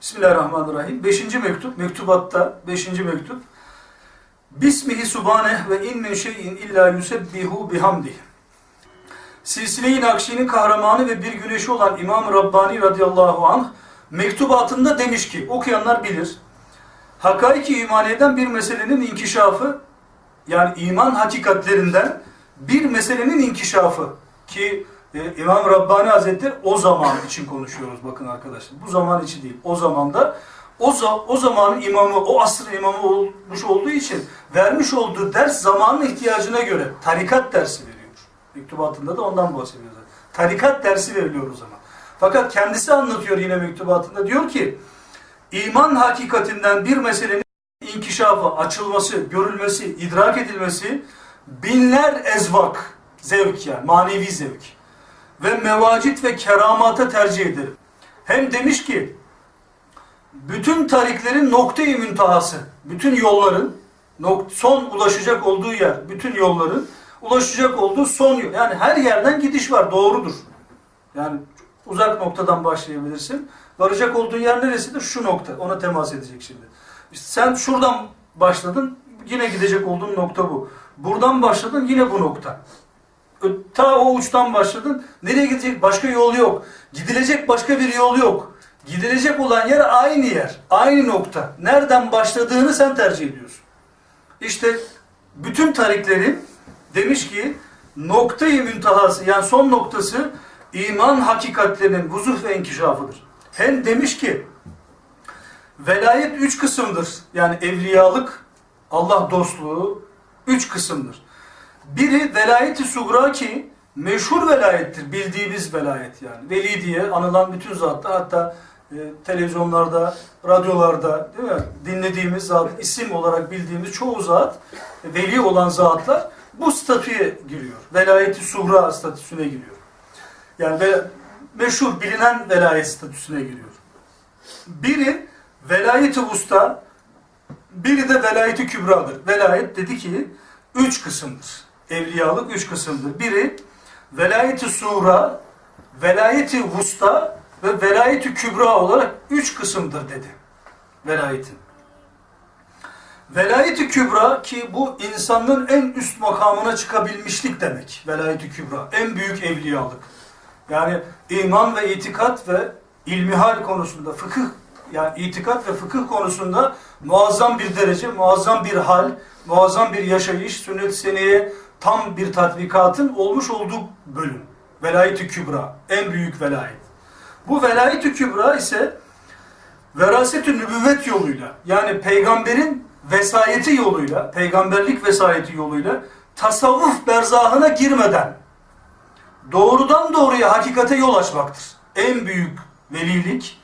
Bismillahirrahmanirrahim. Beşinci mektup, mektubatta beşinci mektup. Bismihi subhaneh ve in min şeyin illa yusebbihu bihamdih. Silsile-i Nakşi'nin kahramanı ve bir güneşi olan İmam Rabbani radıyallahu anh mektubatında demiş ki, okuyanlar bilir. Hakaiki imaniyeden bir meselenin inkişafı, yani iman hakikatlerinden bir meselenin inkişafı ki e, İmam Rabbani Hazretleri o zaman için konuşuyoruz bakın arkadaşlar. Bu zaman için değil. O zamanda o, za- o zamanın imamı, o asrın imamı olmuş olduğu için vermiş olduğu ders zamanın ihtiyacına göre tarikat dersi veriyor. Mektubatında da ondan bahsediyor zaten. Tarikat dersi veriliyor o zaman. Fakat kendisi anlatıyor yine mektubatında. Diyor ki iman hakikatinden bir meselenin inkişafı, açılması, görülmesi, idrak edilmesi binler ezvak, zevk yani manevi zevk ve mevacit ve keramata tercih ederim. Hem demiş ki bütün tariklerin noktayı müntahası, bütün yolların son ulaşacak olduğu yer, bütün yolların ulaşacak olduğu son yol. Yani her yerden gidiş var, doğrudur. Yani uzak noktadan başlayabilirsin. Varacak olduğun yer neresidir? Şu nokta. Ona temas edecek şimdi. İşte sen şuradan başladın, yine gidecek olduğun nokta bu. Buradan başladın, yine bu nokta. Ta o uçtan başladın, nereye gidecek? Başka yol yok. Gidilecek başka bir yol yok. Gidilecek olan yer aynı yer, aynı nokta. Nereden başladığını sen tercih ediyorsun. İşte bütün tariklerin demiş ki noktayı müntahası yani son noktası iman hakikatlerinin vuzuh ve inkişafıdır. Hem demiş ki velayet üç kısımdır. Yani evliyalık, Allah dostluğu üç kısımdır. Biri velayeti sugra ki meşhur velayettir. Bildiğimiz velayet yani. Veli diye anılan bütün zatlar hatta e, televizyonlarda, radyolarda değil mi? dinlediğimiz zat, isim olarak bildiğimiz çoğu zat, veli olan zatlar bu statüye giriyor. Velayeti sugra statüsüne giriyor. Yani ve, meşhur bilinen velayet statüsüne giriyor. Biri velayeti usta, biri de velayeti kübradır. Velayet dedi ki üç kısımdır. Evliyalık üç kısımdır. Biri velayeti sura, velayeti vusta ve velayeti kübra olarak üç kısımdır dedi. Velayetin. Velayeti kübra ki bu insanlığın en üst makamına çıkabilmişlik demek. Velayeti kübra. En büyük evliyalık. Yani iman ve itikat ve ilmihal konusunda fıkıh yani itikat ve fıkıh konusunda muazzam bir derece, muazzam bir hal, muazzam bir yaşayış, sünnet seneye tam bir tatbikatın olmuş olduğu bölüm. Velayet-i Kübra. En büyük velayet. Bu velayet-i Kübra ise veraset-ü nübüvvet yoluyla yani peygamberin vesayeti yoluyla, peygamberlik vesayeti yoluyla tasavvuf berzahına girmeden doğrudan doğruya hakikate yol açmaktır. En büyük velilik,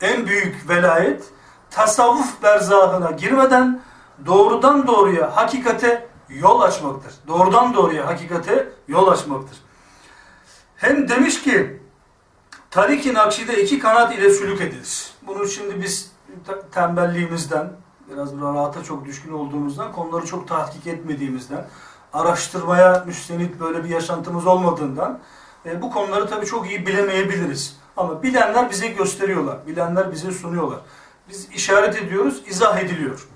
en büyük velayet tasavvuf berzahına girmeden doğrudan doğruya hakikate yol açmaktır. Doğrudan doğruya hakikate yol açmaktır. Hem demiş ki Tarik-i Nakşi'de iki kanat ile sülük edilir. Bunu şimdi biz te- tembelliğimizden, biraz rahata çok düşkün olduğumuzdan, konuları çok tahkik etmediğimizden, araştırmaya müstenit böyle bir yaşantımız olmadığından e, bu konuları tabii çok iyi bilemeyebiliriz. Ama bilenler bize gösteriyorlar, bilenler bize sunuyorlar. Biz işaret ediyoruz, izah ediliyor.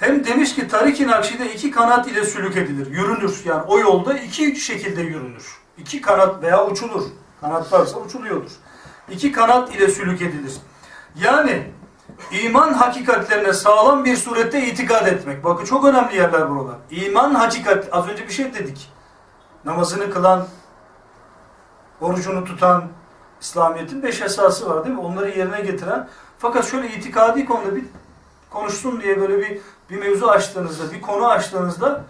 Hem demiş ki Tarik-i Nakşi'de iki kanat ile sülük edilir, yürünür. Yani o yolda iki şekilde yürünür. İki kanat veya uçulur. Kanat varsa uçuluyordur. İki kanat ile sülük edilir. Yani iman hakikatlerine sağlam bir surette itikad etmek. Bakın çok önemli yerler buralar. İman hakikat, az önce bir şey dedik. Namazını kılan, orucunu tutan, İslamiyet'in beş esası var değil mi? Onları yerine getiren. Fakat şöyle itikadi konuda bir konuşsun diye böyle bir bir mevzu açtığınızda, bir konu açtığınızda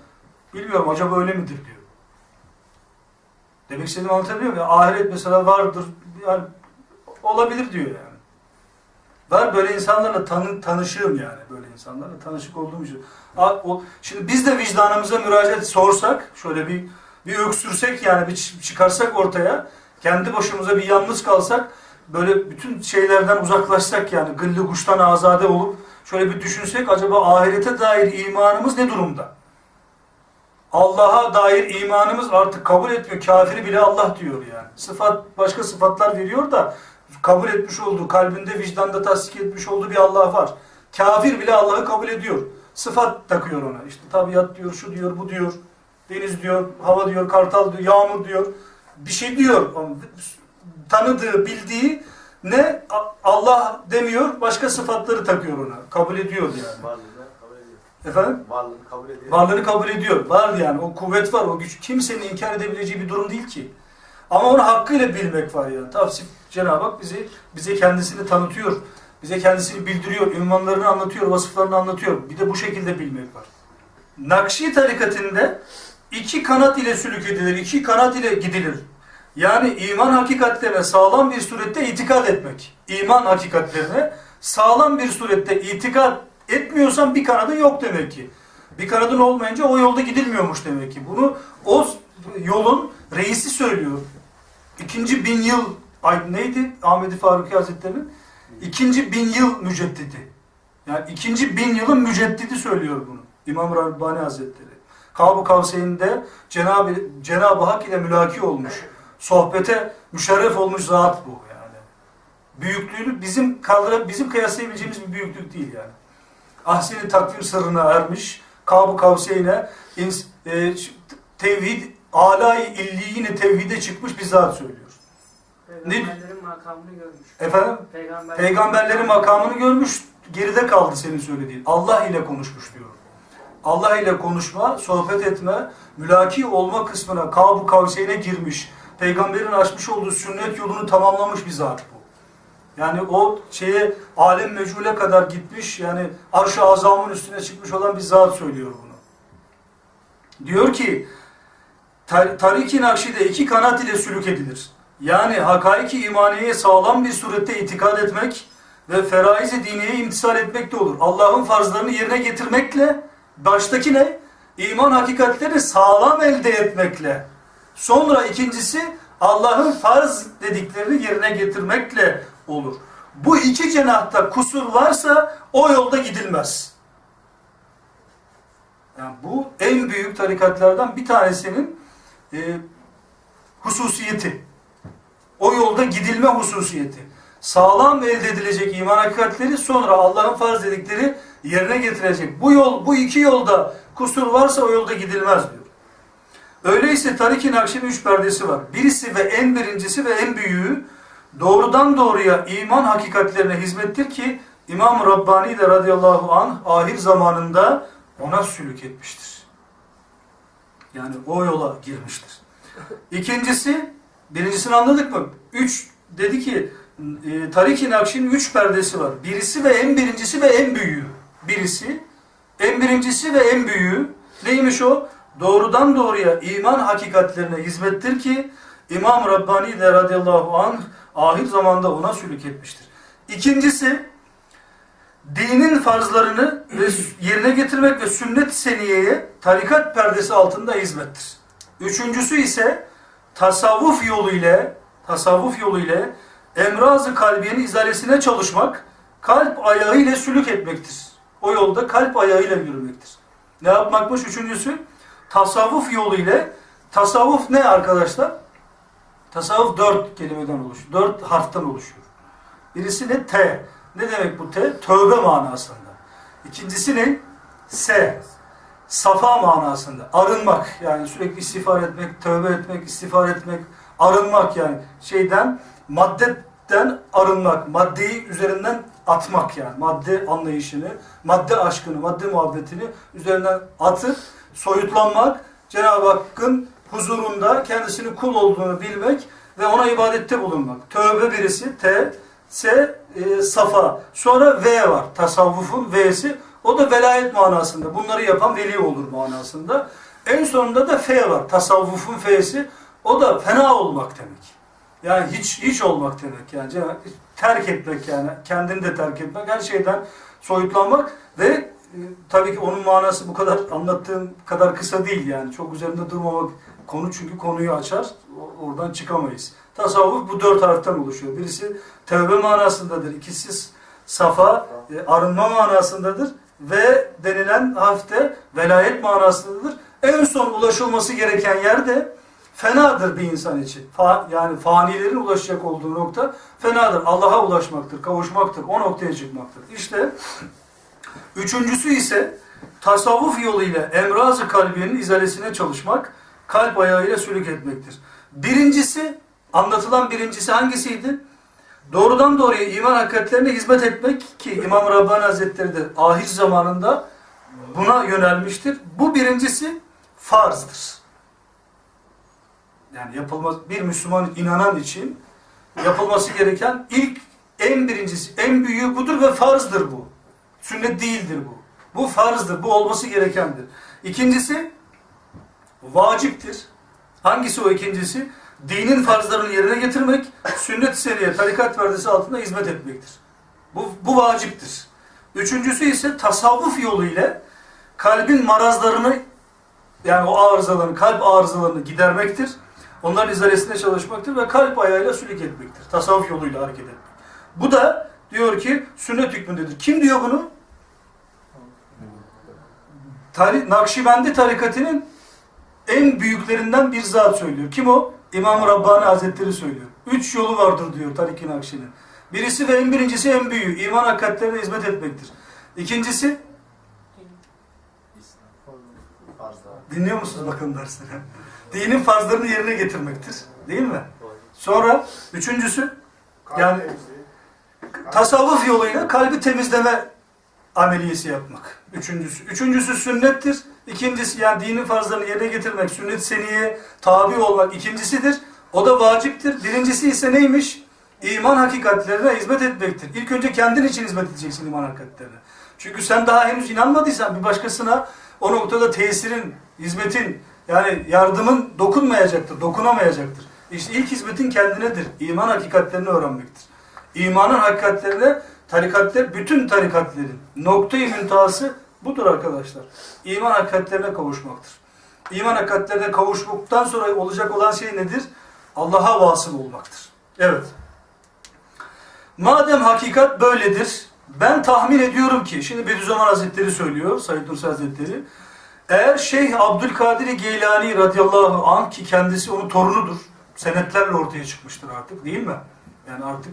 bilmiyorum acaba öyle midir diyor. Demek istediğimi anlatabiliyor muyum? Ahiret mesela vardır, yani olabilir diyor yani. Var böyle insanlarla tanı, tanışığım yani. Böyle insanlarla tanışık olduğum için. Şimdi biz de vicdanımıza müracaat sorsak, şöyle bir bir öksürsek yani bir çı- çıkarsak ortaya, kendi başımıza bir yalnız kalsak, böyle bütün şeylerden uzaklaşsak yani gıllı kuştan azade olup şöyle bir düşünsek acaba ahirete dair imanımız ne durumda? Allah'a dair imanımız artık kabul etmiyor. Kafiri bile Allah diyor yani. Sıfat başka sıfatlar veriyor da kabul etmiş olduğu, kalbinde vicdanda tasdik etmiş olduğu bir Allah var. Kafir bile Allah'ı kabul ediyor. Sıfat takıyor ona. İşte tabiat diyor, şu diyor, bu diyor. Deniz diyor, hava diyor, kartal diyor, yağmur diyor. Bir şey diyor. Tanıdığı, bildiği ne Allah demiyor, başka sıfatları takıyor ona. Kabul ediyor yani. Varlığını kabul ediyor. Efendim? Varlığını kabul ediyor. Varlığını kabul ediyor. Var yani. O kuvvet var. O güç kimsenin inkar edebileceği bir durum değil ki. Ama onu hakkıyla bilmek var yani. Tavsif Cenab-ı Hak bizi, bize kendisini tanıtıyor. Bize kendisini bildiriyor. Ünvanlarını anlatıyor. Vasıflarını anlatıyor. Bir de bu şekilde bilmek var. Nakşi tarikatinde iki kanat ile sülük edilir. iki kanat ile gidilir. Yani iman hakikatlerine sağlam bir surette itikad etmek. İman hakikatlerine sağlam bir surette itikad etmiyorsan bir kanadın yok demek ki. Bir kanadın olmayınca o yolda gidilmiyormuş demek ki. Bunu o yolun reisi söylüyor. İkinci bin yıl ay neydi Ahmedi Faruki Hazretleri'nin? İkinci bin yıl müceddidi. Yani ikinci bin yılın müceddidi söylüyor bunu. İmam Rabbani Hazretleri. Kab-ı Kavseyn'de Cenab-ı Cenab Hak ile mülaki olmuş. Sohbete müşerref olmuş zat bu yani. Büyüklüğünü bizim kaldıra bizim kıyaslayabileceğimiz bir büyüklük değil yani. Ahseni takvim sırrına ermiş. Kab-ı Kavseyn'e ins- e, tevhid alay illiyine tevhide çıkmış bir zat söylüyor. Peygamberlerin makamını görmüş. Efendim? Peygamber Peygamberlerin makamını görmüş, geride kaldı senin söylediğin. Allah ile konuşmuş diyor. Allah ile konuşma, sohbet etme, mülaki olma kısmına, Kab-ı Kavseyn'e girmiş. Peygamberin açmış olduğu sünnet yolunu tamamlamış bir zat bu. Yani o şeye alem mecule kadar gitmiş, yani arş-ı azamın üstüne çıkmış olan bir zat söylüyor bunu. Diyor ki, tar- Tarik-i Nakşi'de iki kanat ile sülük edilir. Yani hakaiki imaniyeye sağlam bir surette itikad etmek ve feraiz-i diniyeye imtisal etmek de olur. Allah'ın farzlarını yerine getirmekle, baştaki ne? İman hakikatlerini sağlam elde etmekle. Sonra ikincisi Allah'ın farz dediklerini yerine getirmekle olur. Bu iki cenahta kusur varsa o yolda gidilmez. Yani bu en büyük tarikatlardan bir tanesinin e, hususiyeti. O yolda gidilme hususiyeti. Sağlam elde edilecek iman hakikatleri sonra Allah'ın farz dedikleri yerine getirecek. Bu yol, bu iki yolda kusur varsa o yolda gidilmez diyor. Öyleyse Tarik-i Nakşi'nin üç perdesi var. Birisi ve en birincisi ve en büyüğü doğrudan doğruya iman hakikatlerine hizmettir ki İmam Rabbani de radıyallahu anh ahir zamanında ona sülük etmiştir. Yani o yola girmiştir. İkincisi, birincisini anladık mı? Üç, dedi ki e, Tarik-i Nakşi'nin üç perdesi var. Birisi ve en birincisi ve en büyüğü. Birisi, en birincisi ve en büyüğü. Neymiş o? Doğrudan doğruya iman hakikatlerine hizmettir ki İmam Rabbani de radıyallahu anh ahir zamanda ona sülük etmiştir. İkincisi, dinin farzlarını ve yerine getirmek ve sünnet seniyeye tarikat perdesi altında hizmettir. Üçüncüsü ise tasavvuf yolu ile tasavvuf yolu ile emrazı kalbiyenin izalesine çalışmak, kalp ayağı ile sülük etmektir. O yolda kalp ayağıyla yürümektir. Ne yapmakmış üçüncüsü? Tasavvuf yolu ile tasavvuf ne arkadaşlar? Tasavvuf dört kelimeden oluşuyor. Dört harften oluşuyor. Birisi ne? T. Ne demek bu T? Tövbe manasında. İkincisi ne? S. Safa manasında. Arınmak. Yani sürekli istiğfar etmek, tövbe etmek, istiğfar etmek, arınmak yani. Şeyden, maddeden arınmak. Maddeyi üzerinden atmak yani. Madde anlayışını, madde aşkını, madde muhabbetini üzerinden atıp soyutlanmak. Cenab-ı Hakk'ın huzurunda kendisini kul olduğunu bilmek ve ona ibadette bulunmak. Tövbe birisi T, S e, safa. Sonra V var. Tasavvufun V'si. O da velayet manasında. Bunları yapan veli olur manasında. En sonunda da F var. Tasavvufun F'si. O da fena olmak demek. Yani hiç hiç olmak demek yani. Terk etmek yani. Kendini de terk etmek. Her şeyden soyutlanmak ve tabii ki onun manası bu kadar anlattığım kadar kısa değil yani. Çok üzerinde durmamak konu çünkü konuyu açar. Oradan çıkamayız. Tasavvuf bu dört harften oluşuyor. Birisi tevbe manasındadır. İkisi safa, e, arınma manasındadır. Ve denilen harfte velayet manasındadır. En son ulaşılması gereken yerde fenadır bir insan için. Fa- yani fanilerin ulaşacak olduğu nokta fenadır. Allah'a ulaşmaktır, kavuşmaktır, o noktaya çıkmaktır. İşte üçüncüsü ise tasavvuf yoluyla emrazı kalbinin izalesine çalışmak, kalp ayağıyla sülük etmektir. Birincisi, anlatılan birincisi hangisiydi? Doğrudan doğruya iman hakikatlerine hizmet etmek ki İmam Rabbani Hazretleri de ahir zamanında buna yönelmiştir. Bu birincisi farzdır. Yani yapılmaz bir Müslüman inanan için yapılması gereken ilk en birincisi, en büyüğü budur ve farzdır bu. Sünnet değildir bu. Bu farzdır, bu olması gerekendir. İkincisi vaciptir. Hangisi o ikincisi? Dinin farzlarını yerine getirmek, sünnet-i seniye, tarikat perdesi altında hizmet etmektir. Bu, bu vaciptir. Üçüncüsü ise tasavvuf yolu ile kalbin marazlarını yani o arızalarını, kalp arızalarını gidermektir. Onların izalesine çalışmaktır ve kalp ayağıyla sülük etmektir. Tasavvuf yoluyla hareket etmek. Bu da diyor ki sünnet hükmündedir. Kim diyor bunu? Tari Nakşibendi tarikatının en büyüklerinden bir zat söylüyor. Kim o? İmam-ı Rabbani Hazretleri söylüyor. Üç yolu vardır diyor Tarik-i Nakşi'nin. Birisi ve en birincisi en büyüğü. iman hakikatlerine hizmet etmektir. İkincisi, dinliyor musunuz bakın dersleri? Dinin farzlarını yerine getirmektir. Değil mi? Sonra üçüncüsü, yani tasavvuf yoluyla kalbi temizleme ameliyesi yapmak. Üçüncüsü. Üçüncüsü sünnettir. İkincisi yani dinin farzlarını yerine getirmek, sünnet seniye tabi olmak ikincisidir. O da vaciptir. Birincisi ise neymiş? İman hakikatlerine hizmet etmektir. İlk önce kendin için hizmet edeceksin iman hakikatlerine. Çünkü sen daha henüz inanmadıysan bir başkasına o noktada tesirin, hizmetin yani yardımın dokunmayacaktır, dokunamayacaktır. İşte ilk hizmetin kendinedir. İman hakikatlerini öğrenmektir. İmanın hakikatlerine tarikatler, bütün tarikatlerin noktayı müntahası budur arkadaşlar. İman hakikatlerine kavuşmaktır. İman hakikatlerine kavuşmaktan sonra olacak olan şey nedir? Allah'a vasıl olmaktır. Evet. Madem hakikat böyledir, ben tahmin ediyorum ki, şimdi Bediüzzaman Hazretleri söylüyor, Said Nursi Hazretleri, eğer Şeyh Abdülkadir Geylani radıyallahu anh ki kendisi onun torunudur, senetlerle ortaya çıkmıştır artık değil mi? Yani artık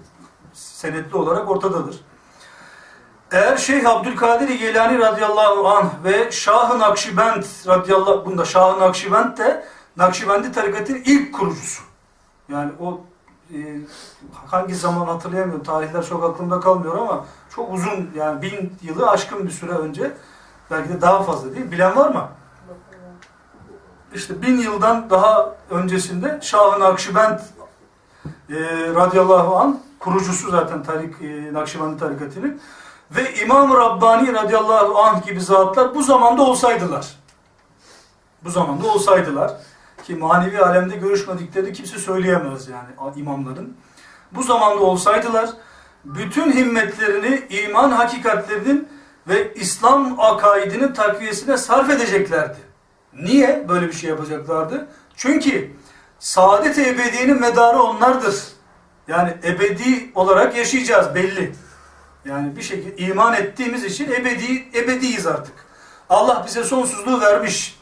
senetli olarak ortadadır. Eğer Şeyh Abdülkadir Geylani radıyallahu anh ve Şah-ı Nakşibend radıyallahu bunda Şah-ı Nakşibend de Nakşibendi tarikatının ilk kurucusu. Yani o e, hangi zaman hatırlayamıyorum. Tarihler çok aklımda kalmıyor ama çok uzun yani bin yılı aşkın bir süre önce belki de daha fazla değil. Bilen var mı? İşte bin yıldan daha öncesinde Şah-ı Nakşibend e, radıyallahu an kurucusu zaten tarik, e, Nakşibendi tarikatının ve İmam-ı Rabbani radıyallahu anh gibi zatlar bu zamanda olsaydılar bu zamanda olsaydılar ki manevi alemde görüşmediklerini kimse söyleyemez yani imamların. Bu zamanda olsaydılar bütün himmetlerini iman hakikatlerinin ve İslam akaidinin takviyesine sarf edeceklerdi. Niye böyle bir şey yapacaklardı? Çünkü saadet ebediyenin medarı onlardır. Yani ebedi olarak yaşayacağız belli. Yani bir şekilde iman ettiğimiz için ebedi ebediyiz artık. Allah bize sonsuzluğu vermiş.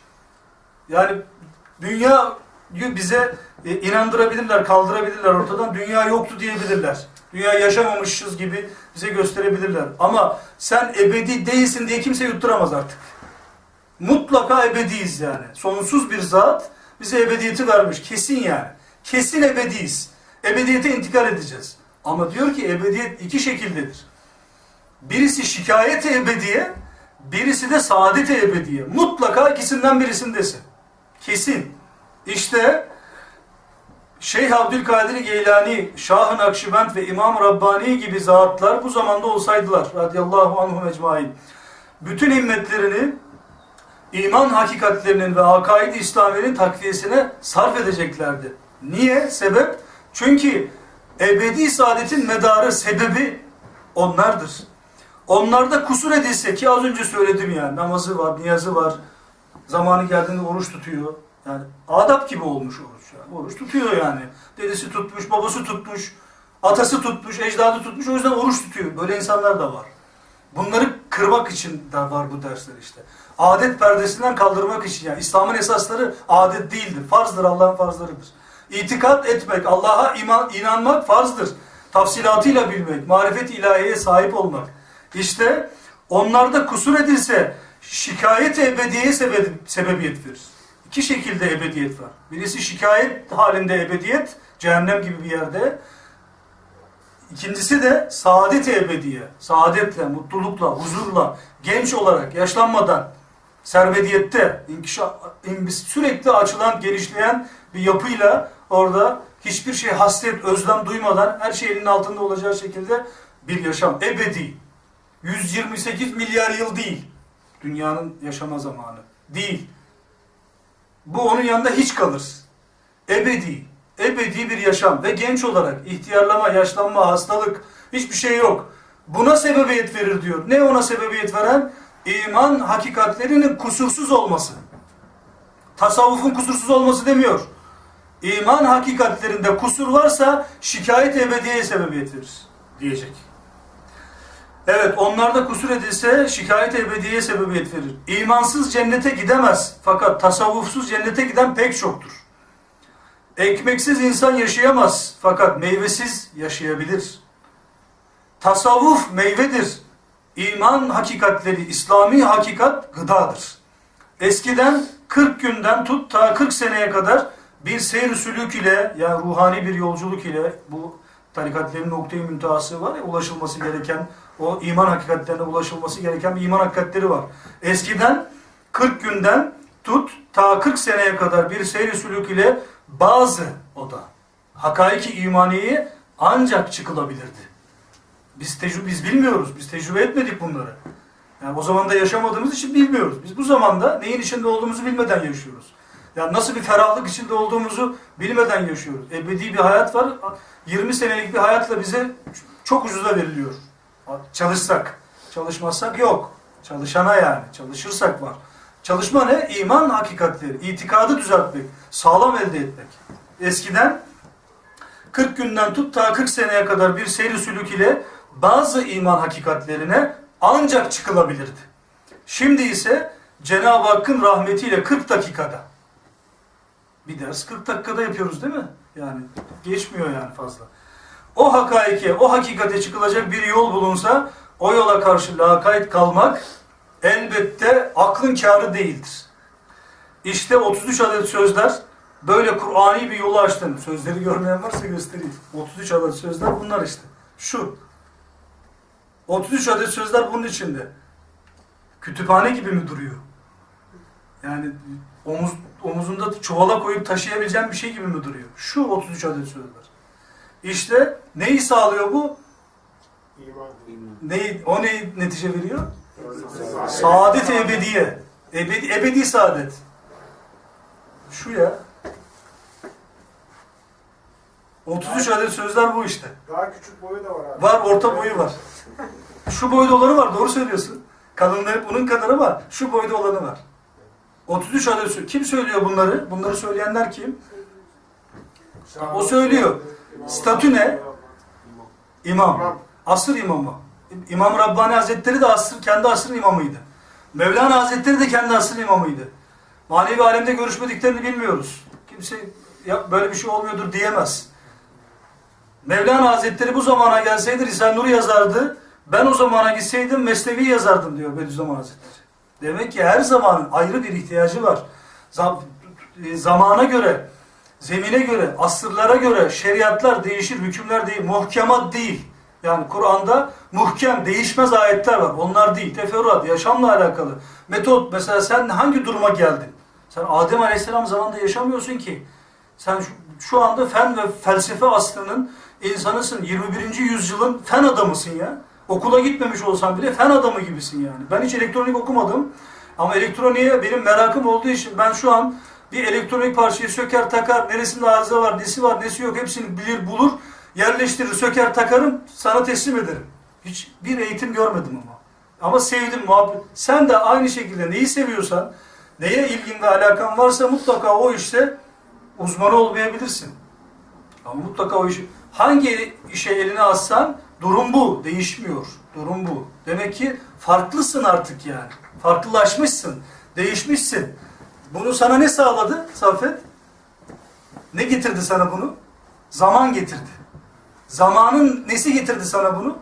Yani dünya bize e, inandırabilirler, kaldırabilirler ortadan. Dünya yoktu diyebilirler. Dünya yaşamamışız gibi bize gösterebilirler. Ama sen ebedi değilsin diye kimse yutturamaz artık. Mutlaka ebediyiz yani. Sonsuz bir zat bize ebediyeti vermiş. Kesin yani. Kesin ebediyiz. Ebediyete intikal edeceğiz. Ama diyor ki ebediyet iki şekildedir. Birisi şikayet ebediye, birisi de saadet ebediye. Mutlaka ikisinden birisindesin. Kesin. İşte Şeyh Abdülkadir Geylani, Şah-ı Nakşibend ve İmam Rabbani gibi zatlar bu zamanda olsaydılar radıyallahu anhum ecmain. Bütün himmetlerini iman hakikatlerinin ve akaid-i İslamiye'nin takviyesine sarf edeceklerdi. Niye? Sebep? Çünkü ebedi saadetin medarı, sebebi onlardır. Onlarda kusur edilse ki az önce söyledim yani namazı var, niyazı var, zamanı geldiğinde oruç tutuyor. Yani adap gibi olmuş oruç. Yani. Oruç tutuyor yani. Dedesi tutmuş, babası tutmuş, atası tutmuş, ecdadı tutmuş. O yüzden oruç tutuyor. Böyle insanlar da var. Bunları kırmak için de var bu dersler işte. Adet perdesinden kaldırmak için yani İslam'ın esasları adet değildir. Farzdır Allah'ın farzlarıdır. İtikat etmek, Allah'a iman, inanmak farzdır. Tafsilatıyla bilmek, marifet ilahiye sahip olmak. İşte onlarda kusur edilse şikayet ebediyeye sebep, sebebiyet verir. İki şekilde ebediyet var. Birisi şikayet halinde ebediyet, cehennem gibi bir yerde. İkincisi de saadet ebediye. Saadetle, mutlulukla, huzurla, genç olarak, yaşlanmadan, servediyette, inkişaf, in- sürekli açılan, genişleyen bir yapıyla orada hiçbir şey hasret, özlem duymadan her şey elinin altında olacağı şekilde bir yaşam. Ebedi. 128 milyar yıl değil. Dünyanın yaşama zamanı. Değil. Bu onun yanında hiç kalır. Ebedi. Ebedi bir yaşam ve genç olarak ihtiyarlama, yaşlanma, hastalık hiçbir şey yok. Buna sebebiyet verir diyor. Ne ona sebebiyet veren? İman hakikatlerinin kusursuz olması. Tasavvufun kusursuz olması demiyor. İman hakikatlerinde kusur varsa şikayet ebediyeye sebebiyet verir diyecek. Evet onlarda kusur edilse şikayet ebediyeye sebebiyet verir. İmansız cennete gidemez fakat tasavvufsuz cennete giden pek çoktur. Ekmeksiz insan yaşayamaz fakat meyvesiz yaşayabilir. Tasavvuf meyvedir. İman hakikatleri, İslami hakikat gıdadır. Eskiden 40 günden tut ta 40 seneye kadar bir seyr sülük ile yani ruhani bir yolculuk ile bu tarikatlerin noktayı müntehası var ya ulaşılması gereken o iman hakikatlerine ulaşılması gereken bir iman hakikatleri var. Eskiden 40 günden tut ta 40 seneye kadar bir seyr sülük ile bazı o da hakaiki imaniyi ancak çıkılabilirdi. Biz tecrübe biz bilmiyoruz. Biz tecrübe etmedik bunları. Yani o zaman da yaşamadığımız için bilmiyoruz. Biz bu zamanda neyin içinde olduğumuzu bilmeden yaşıyoruz. Yani nasıl bir ferahlık içinde olduğumuzu bilmeden yaşıyoruz. Ebedi bir hayat var. 20 senelik bir hayatla bize çok ucuza veriliyor. Çalışsak. Çalışmazsak yok. Çalışana yani. Çalışırsak var. Çalışma ne? İman hakikatleri. itikadı düzeltmek. Sağlam elde etmek. Eskiden 40 günden tut ta 40 seneye kadar bir seyri sülük ile bazı iman hakikatlerine ancak çıkılabilirdi. Şimdi ise Cenab-ı Hakk'ın rahmetiyle 40 dakikada bir ders 40 dakikada yapıyoruz değil mi? Yani geçmiyor yani fazla. O hakaike, o hakikate çıkılacak bir yol bulunsa o yola karşı lakayt kalmak elbette aklın kârı değildir. İşte 33 adet sözler böyle Kur'ani bir yolu açtın. Sözleri görmeyen varsa göstereyim. 33 adet sözler bunlar işte. Şu. 33 adet sözler bunun içinde. Kütüphane gibi mi duruyor? Yani omuz, omuzunda çuvala koyup taşıyabileceğin bir şey gibi mi duruyor? Şu 33 adet sözler. İşte neyi sağlıyor bu? İman. Neyi, o neyi netice veriyor? Saadet ebediye. Ebedi, ebedi saadet. Şu ya. 33 adet sözler bu işte. Daha küçük boyu da var abi. Var, orta boyu var. Şu boyda olanı var, doğru söylüyorsun. Kalınlığı bunun kadarı var. Şu boyda olanı var. 33 adet. Kim söylüyor bunları? Bunları söyleyenler kim? O söylüyor. Statü ne? İmam. Asır imamı. İmam Rabbani Hazretleri de asır, kendi asrın imamıydı. Mevlana Hazretleri de kendi asrın imamıydı. Manevi alemde görüşmediklerini bilmiyoruz. Kimse ya böyle bir şey olmuyordur diyemez. Mevlana Hazretleri bu zamana gelseydi Risale-i Nur yazardı. Ben o zamana gitseydim Mesnevi yazardım diyor Bediüzzaman Hazretleri. Demek ki her zamanın ayrı bir ihtiyacı var. Zam- e, zamana göre, zemine göre, asırlara göre şeriatlar değişir, hükümler değil, muhkemat değil. Yani Kur'an'da muhkem, değişmez ayetler var. Onlar değil. Teferruat, yaşamla alakalı. Metot, mesela sen hangi duruma geldin? Sen Adem Aleyhisselam zamanında yaşamıyorsun ki. Sen şu, şu anda fen ve felsefe aslının insanısın. 21. yüzyılın fen adamısın ya. Okula gitmemiş olsan bile fen adamı gibisin yani. Ben hiç elektronik okumadım. Ama elektroniğe benim merakım olduğu için ben şu an bir elektronik parçayı söker takar, neresinde arıza var, nesi var, nesi yok hepsini bilir bulur, yerleştirir, söker takarım, sana teslim ederim. Hiç bir eğitim görmedim ama. Ama sevdim muhabbet. Sen de aynı şekilde neyi seviyorsan, neye ilgin ve alakan varsa mutlaka o işte uzmanı olmayabilirsin. Ama mutlaka o işi, hangi işe elini atsan durum bu, değişmiyor. Durum bu. Demek ki farklısın artık yani. Farklılaşmışsın. Değişmişsin. Bunu sana ne sağladı Saffet? Ne getirdi sana bunu? Zaman getirdi. Zamanın nesi getirdi sana bunu?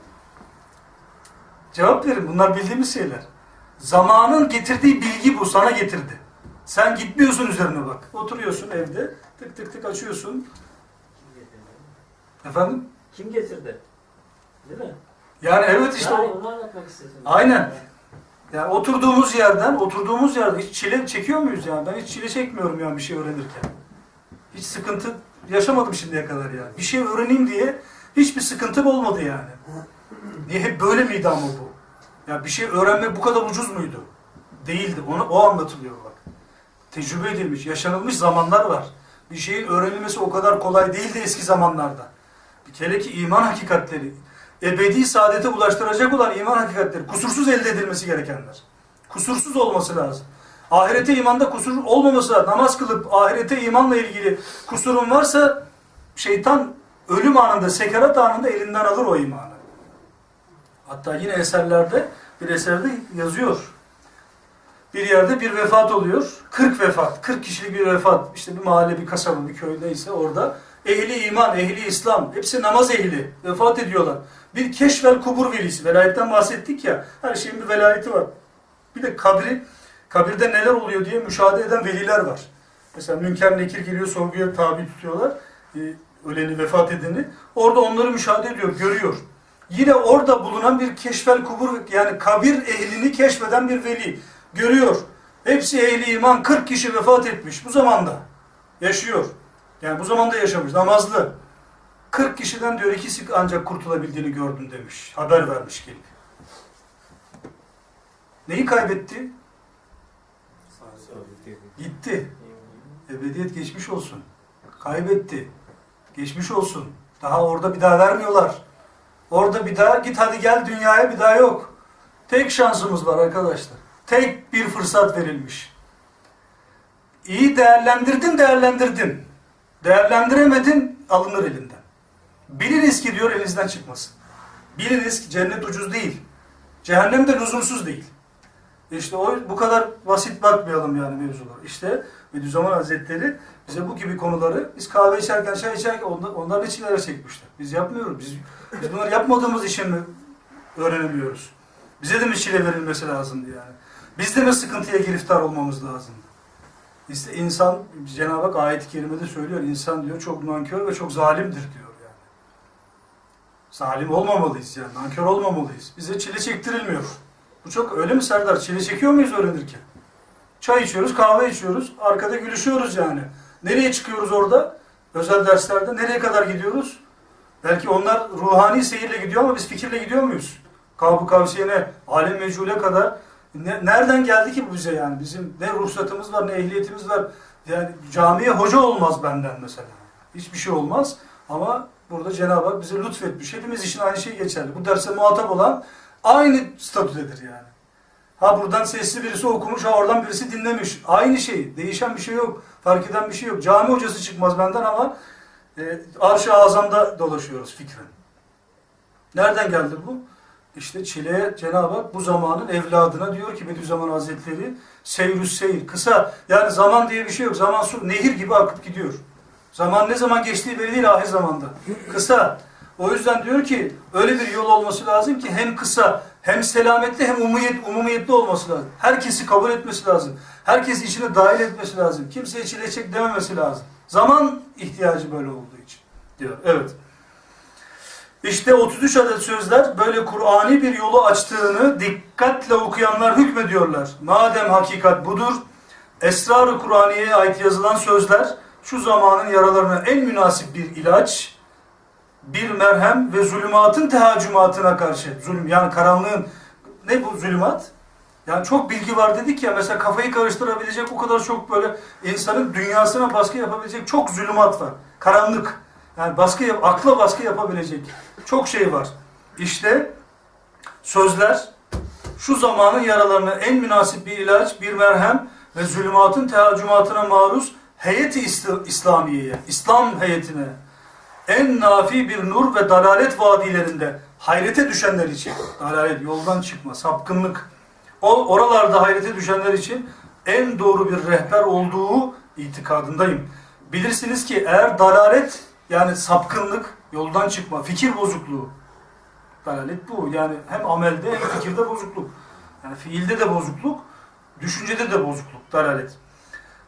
Cevap verin. Bunlar bildiğimiz şeyler. Zamanın getirdiği bilgi bu. Sana getirdi. Sen gitmiyorsun üzerine bak. Oturuyorsun evde. Tık tık tık açıyorsun. Kim getirdi? Efendim? Kim getirdi? Değil mi? Yani evet işte yani onu anlatmak istedim. Aynen. Yani oturduğumuz yerden, oturduğumuz yerde hiç çile çekiyor muyuz yani? Ben hiç çile çekmiyorum yani bir şey öğrenirken. Hiç sıkıntı yaşamadım şimdiye kadar yani. Bir şey öğreneyim diye hiçbir sıkıntım olmadı yani. Niye hep böyle miydi ama bu? Ya bir şey öğrenmek bu kadar ucuz muydu? Değildi. Onu o anlatılıyor bak. Tecrübe edilmiş, yaşanılmış zamanlar var. Bir şeyin öğrenilmesi o kadar kolay değildi eski zamanlarda. Bir kere ki iman hakikatleri, ebedi saadete ulaştıracak olan iman hakikatleri, kusursuz elde edilmesi gerekenler. Kusursuz olması lazım. Ahirete imanda kusur olmaması lazım. Namaz kılıp ahirete imanla ilgili kusurun varsa şeytan ölüm anında, sekerat anında elinden alır o imanı. Hatta yine eserlerde, bir eserde yazıyor. Bir yerde bir vefat oluyor. 40 vefat, 40 kişilik bir vefat. İşte bir mahalle, bir kasaba, bir köy neyse orada. Ehli iman, ehli İslam, hepsi namaz ehli. Vefat ediyorlar. Bir keşvel kubur velisi. Velayetten bahsettik ya. Her şeyin bir velayeti var. Bir de kabri, kabirde neler oluyor diye müşahede eden veliler var. Mesela Münker Nekir geliyor, sorguya tabi tutuyorlar. Ee, öleni, vefat edeni. Orada onları müşahede ediyor, görüyor. Yine orada bulunan bir keşvel kubur, yani kabir ehlini keşfeden bir veli. Görüyor. Hepsi ehli iman, 40 kişi vefat etmiş bu zamanda. Yaşıyor. Yani bu zamanda yaşamış, namazlı. 40 kişiden diyor ikisi ancak kurtulabildiğini gördüm demiş. Haber vermiş gelip. Neyi kaybetti? Gitti. Ebediyet geçmiş olsun. Kaybetti. Geçmiş olsun. Daha orada bir daha vermiyorlar. Orada bir daha git hadi gel dünyaya bir daha yok. Tek şansımız var arkadaşlar. Tek bir fırsat verilmiş. İyi değerlendirdin değerlendirdin. Değerlendiremedin alınır elinden. Biliniz ki diyor elinizden çıkmasın. Biliniz ki cennet ucuz değil. Cehennem de lüzumsuz değil. İşte o bu kadar basit bakmayalım yani mevzular. İşte Bediüzzaman Hazretleri bize bu gibi konuları biz kahve içerken, çay içerken onlar, onlar çileler çekmişler. Biz yapmıyoruz. Biz, biz bunları yapmadığımız için mi öğrenemiyoruz? Bize de mi çile verilmesi lazımdı yani? Biz de mi sıkıntıya giriftar olmamız lazım? İşte insan, Cenab-ı Hak ayet-i kerimede söylüyor, insan diyor çok nankör ve çok zalimdir diyor. Zalim olmamalıyız yani, nankör olmamalıyız. Bize çile çektirilmiyor. Bu çok öyle mi Serdar? Çile çekiyor muyuz öğrenirken? Çay içiyoruz, kahve içiyoruz, arkada gülüşüyoruz yani. Nereye çıkıyoruz orada? Özel derslerde nereye kadar gidiyoruz? Belki onlar ruhani seyirle gidiyor ama biz fikirle gidiyor muyuz? Kabı kavsiyene, alem mecule kadar. Ne- nereden geldi ki bu bize yani? Bizim ne ruhsatımız var, ne ehliyetimiz var. Yani camiye hoca olmaz benden mesela. Hiçbir şey olmaz. Ama burada Cenab-ı Hak bize lütfetmiş. Hepimiz için aynı şey geçerli. Bu derse muhatap olan aynı statüdedir yani. Ha buradan sesli birisi okumuş, ha oradan birisi dinlemiş. Aynı şey. Değişen bir şey yok. Fark eden bir şey yok. Cami hocası çıkmaz benden ama e, arş-ı azamda dolaşıyoruz fikren. Nereden geldi bu? İşte çileye Cenab-ı Hak bu zamanın evladına diyor ki Bediüzzaman Hazretleri seyrüs seyir. Kısa yani zaman diye bir şey yok. Zaman su nehir gibi akıp gidiyor. Zaman ne zaman geçtiği belli değil ahir zamanda. Kısa. O yüzden diyor ki öyle bir yol olması lazım ki hem kısa hem selametli hem umumiyet, umumiyetli olması lazım. Herkesi kabul etmesi lazım. Herkes içine dahil etmesi lazım. Kimseye çile çek dememesi lazım. Zaman ihtiyacı böyle olduğu için diyor. Evet. İşte 33 adet sözler böyle Kur'ani bir yolu açtığını dikkatle okuyanlar hükmediyorlar. Madem hakikat budur, Esrar-ı Kur'aniye'ye ait yazılan sözler şu zamanın yaralarına en münasip bir ilaç, bir merhem ve zulümatın tehacümatına karşı. Zulüm yani karanlığın ne bu zulümat? Yani çok bilgi var dedik ya mesela kafayı karıştırabilecek o kadar çok böyle insanın dünyasına baskı yapabilecek çok zulümat var. Karanlık. Yani baskı yap, akla baskı yapabilecek çok şey var. İşte sözler şu zamanın yaralarına en münasip bir ilaç, bir merhem ve zulümatın tehacümatına maruz heyeti İsl- İslamiye'ye, İslam heyetine en nafi bir nur ve dalalet vadilerinde hayrete düşenler için, dalalet, yoldan çıkma, sapkınlık, oralarda hayrete düşenler için en doğru bir rehber olduğu itikadındayım. Bilirsiniz ki eğer dalalet yani sapkınlık, yoldan çıkma, fikir bozukluğu, dalalet bu. Yani hem amelde hem fikirde bozukluk. Yani fiilde de bozukluk, düşüncede de bozukluk, dalalet.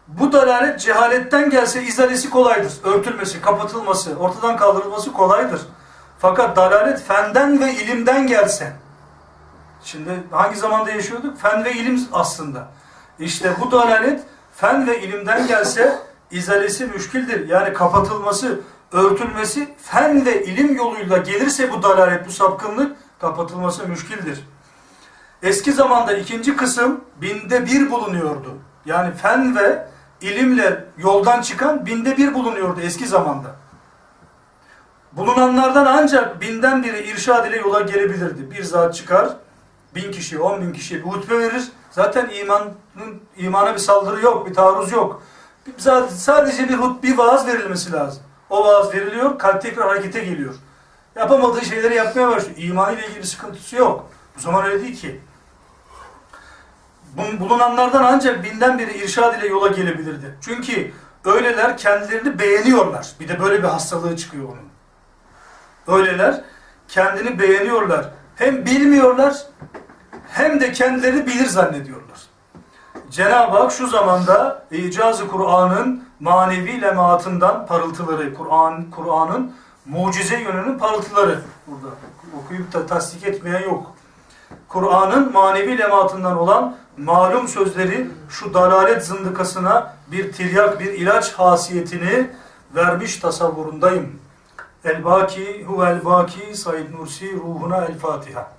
Bu dalalet cehaletten gelse izalesi kolaydır. Örtülmesi, kapatılması, ortadan kaldırılması kolaydır. Fakat dalalet fenden ve ilimden gelse, şimdi hangi zamanda yaşıyorduk? Fen ve ilim aslında. İşte bu dalalet fen ve ilimden gelse izalesi müşkildir. Yani kapatılması, örtülmesi fen ve ilim yoluyla gelirse bu dalalet, bu sapkınlık kapatılması müşkildir. Eski zamanda ikinci kısım binde bir bulunuyordu. Yani fen ve ilimle yoldan çıkan binde bir bulunuyordu eski zamanda. Bulunanlardan ancak binden biri irşad ile yola gelebilirdi. Bir zat çıkar, bin kişi, on bin kişiye bir hutbe verir. Zaten imanın, imana bir saldırı yok, bir taarruz yok. Sadece bir hut, bir vaaz verilmesi lazım. O vaaz veriliyor, kalp tekrar harekete geliyor. Yapamadığı şeyleri yapmaya başlıyor. İmanı ile ilgili bir sıkıntısı yok. Bu zaman öyle değil ki. Bulunanlardan ancak binden biri irşad ile yola gelebilirdi. Çünkü öyleler kendilerini beğeniyorlar. Bir de böyle bir hastalığı çıkıyor onun. Öyleler kendini beğeniyorlar. Hem bilmiyorlar hem de kendileri bilir zannediyorlar. Cenab-ı Hak şu zamanda icazı Kur'an'ın manevi lemaatından parıltıları, Kur'an Kur'an'ın mucize yönünün parıltıları burada. Okuyup da tasdik etmeyen yok. Kur'an'ın manevi lemaatından olan malum sözleri şu dalalet zındıkasına bir tiryak, bir ilaç hasiyetini vermiş tasavvurundayım. El-Baki huvel-Baki Said Nursi ruhuna el-Fatiha.